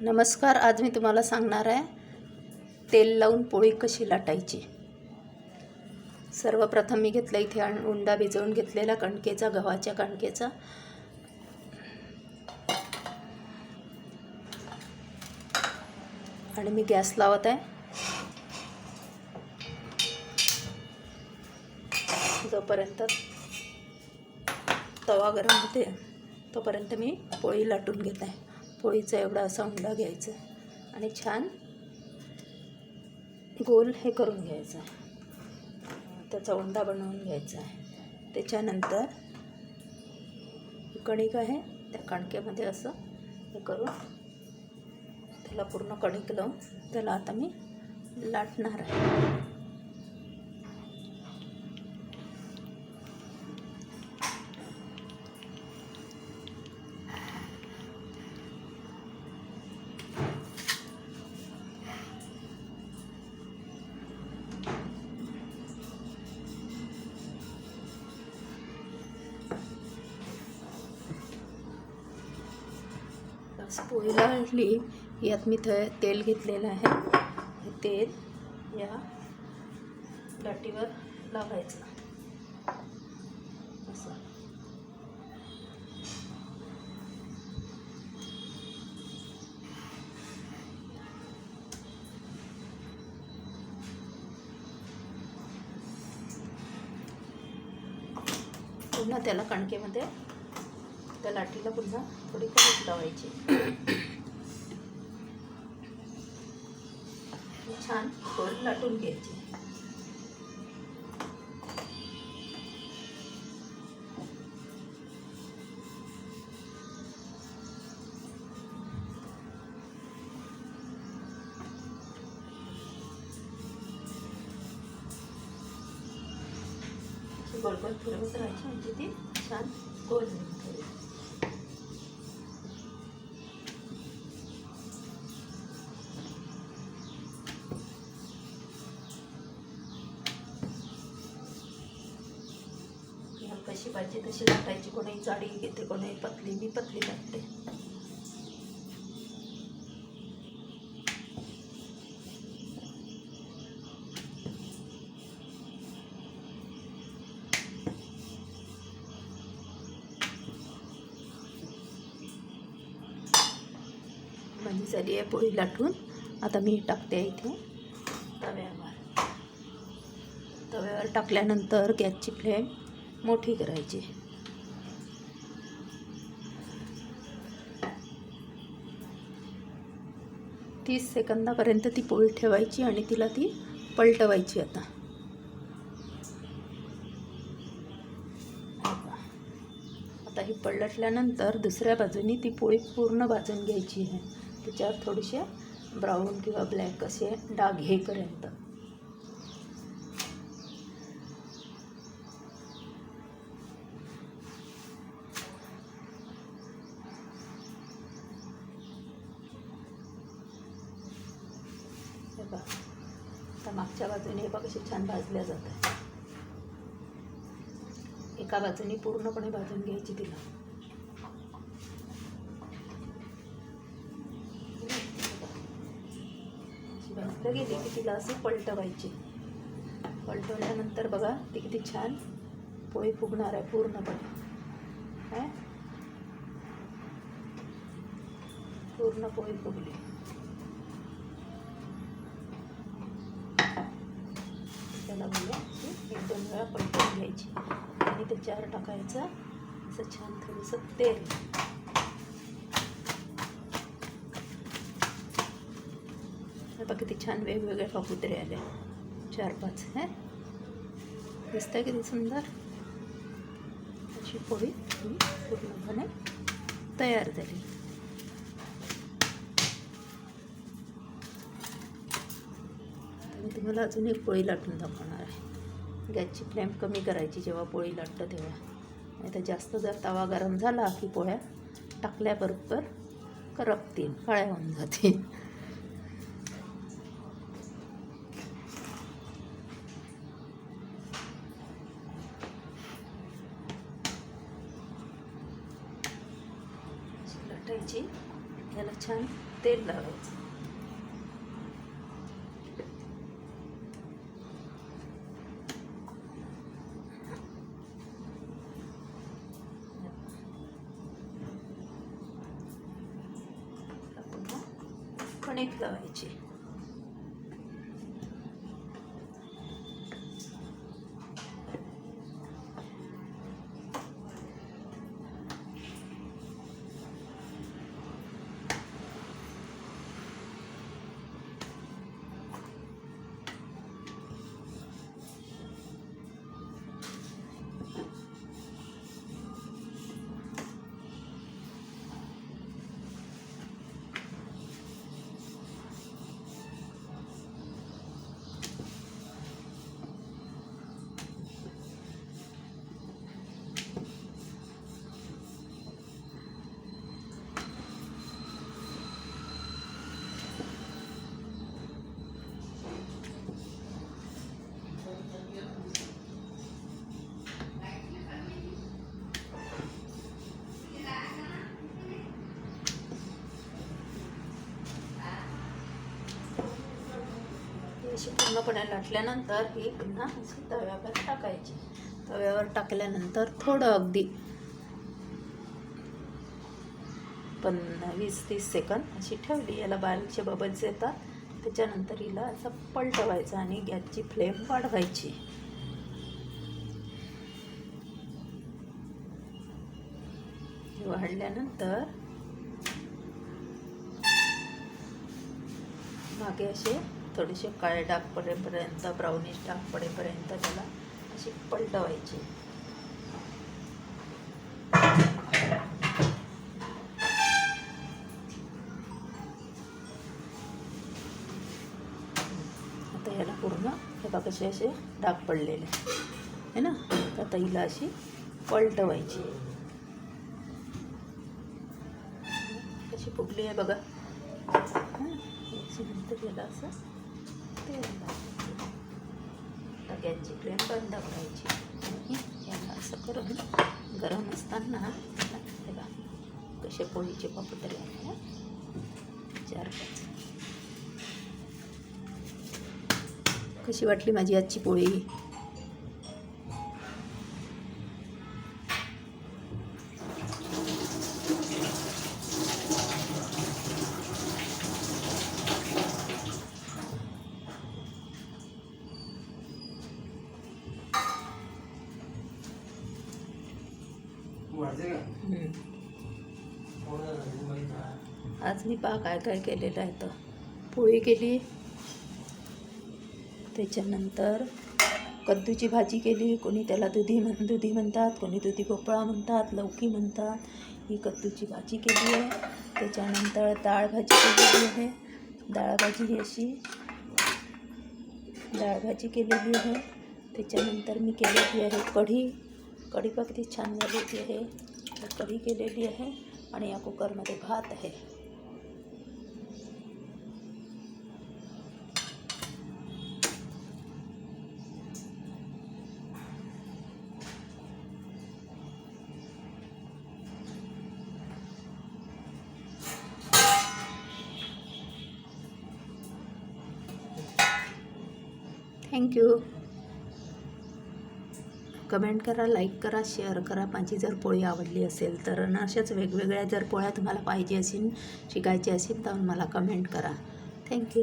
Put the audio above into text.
नमस्कार आज मी तुम्हाला सांगणार आहे तेल लावून पोळी कशी लाटायची. सर्वप्रथम मी घेतलं इथे उंडा भिजवून घेतलेला कणकेचा गव्हाच्या कणकेचा. आणि मी गॅस लावत आहे. जोपर्यंत तवा गरम होते तोपर्यंत मी पोळी लाटून घेत आहे. पोळीचा एवढा असा उंडा घ्यायचा आणि छान गोल हे करून घ्यायचं. त्याचा उंडा बनवून घ्यायचा. आहे त्याच्यानंतर कणिक आहे त्या कणकेमध्ये असं हे करून त्याला पूर्ण कणिक लावून त्याला आता मी लाटणार आहे. असं पोळीला यात मी थ तेल घेतलेलं आहे. हे तेल या लाटीवर लावायचं. असं. पुन्हा त्याला कणकेमध्ये लाटीला पुन्हा थोडी कणिक लावायची आणि छान गोल लाटून घ्यायची. अशी गोल गोल फिरवत राहायची म्हणजे ती छान गोल निघते पाहिजे तशी लाटायची कोणी जाडी घेते कोणी पतली मी पतली लागते माझी झाली आहे पोळी लाटून. आता मी टाकते इथे. तव्यावर. तव्यावर टाकल्यानंतर गॅसची फ्लेम. मोठी करायची. तीस सेकंदापर्यंत ती पोळी ठेवायची आणि तिला ती पलटवायची आता. आता ही पलटल्यानंतर दुसऱ्या बाजूनी ती पोळी पूर्ण भाजून घ्यायची आहे. त्याच्यावर थोडेसे ब्राऊन किंवा ब्लॅक असे डाग येईपर्यंत बघा एका बाजूने हे बघा कशी छान भाजल्या जात आहे एका बाजूने पूर्णपणे भाजून घ्यायची तिला. भाजलं गेली की तिला असं पलटवायची. पलटवल्यानंतर बघा ती किती छान पोळी फुगणार आहे पूर्णपणे. पूर्ण पोळी फुगली. त्याला बोलूया एक दोन वेळा पलटून घ्यायची. आणि त्याच्यावर टाकायचं. असं छान थोडंसं तेल. आता किती छान वेगवेगळे कबुतरे आले. चार पाच हे? दिसतंय किती सुंदर? अशी पोळी पूर्णपणे तयार झाली आता मी तुम्हाला अजून एक पोळी लाटून दाखवणार आहे. गॅसची फ्लेम कमी करायची जेव्हा पोळी लाटतं तेव्हा. नाही तर जास्त जर तवा गरम झाला की पोळ्या टाकल्याबरोबर करपतील काळ्या होऊन जातील. लाटायची. याला छान तेल लावायचं पुन्हा कणिक लावायची. अशी पूर्णपणे लाटल्यानंतर ही पुन्हा अशी तव्यावर टाकायची. तव्यावर टाकल्यानंतर थोडं अगदी पण वीस तीस सेकंद अशी ठेवली. याला बारीकचे बबल्स येतात. त्याच्यानंतर हिला असं पलटवायचं आणि गॅसची फ्लेम वाढवायची. वाढल्यानंतर मागे असे थोडेसे काळे डाग पडेपर्यंत ब्राउनिश डाग पडेपर्यंत त्याला अशी पलटवायची. आता याला पूर्ण हे बघा कसे असे डाग पडलेले. आहे ना? तर आता हिला अशी पलटवायची. कशी फुगली आहे बघा. नंतर याला असं तेल फ्रेम गॅसची फ्लेम बंद करायची. आणि याला असं करून गरम असताना बघा कसे पोळीचे पापतरे चार पाच कशी वाटली माझी आजची पोळी? आज मी पहा काय काय केलेलं आहे तर. पोळी केली. त्याच्यानंतर कद्दूची भाजी केली. कोणी त्याला दुधी म्हण दुधी म्हणतात कोणी दुधी भोपळा म्हणतात लौकी म्हणतात. ही कद्दूची भाजी केली आहे. त्याच्यानंतर डाळ भाजी केलेली आहे. डाळ भाजी ही अशी डाळ भाजी केलेली आहे. त्याच्यानंतर मी केलेली आहे कढी. कढी किती छान झालेली आहे कढी केलेली आहे आणि या कुकरमध्ये भात आहे थँक्यू कमेंट करा लाईक करा शेअर करा. माझी जर पोळी आवडली असेल तर आणि अशाच वेगवेगळ्या जर पोळ्या तुम्हाला पाहिजे असेल शिकायची असेल तर मला कमेंट करा. थँक्यू.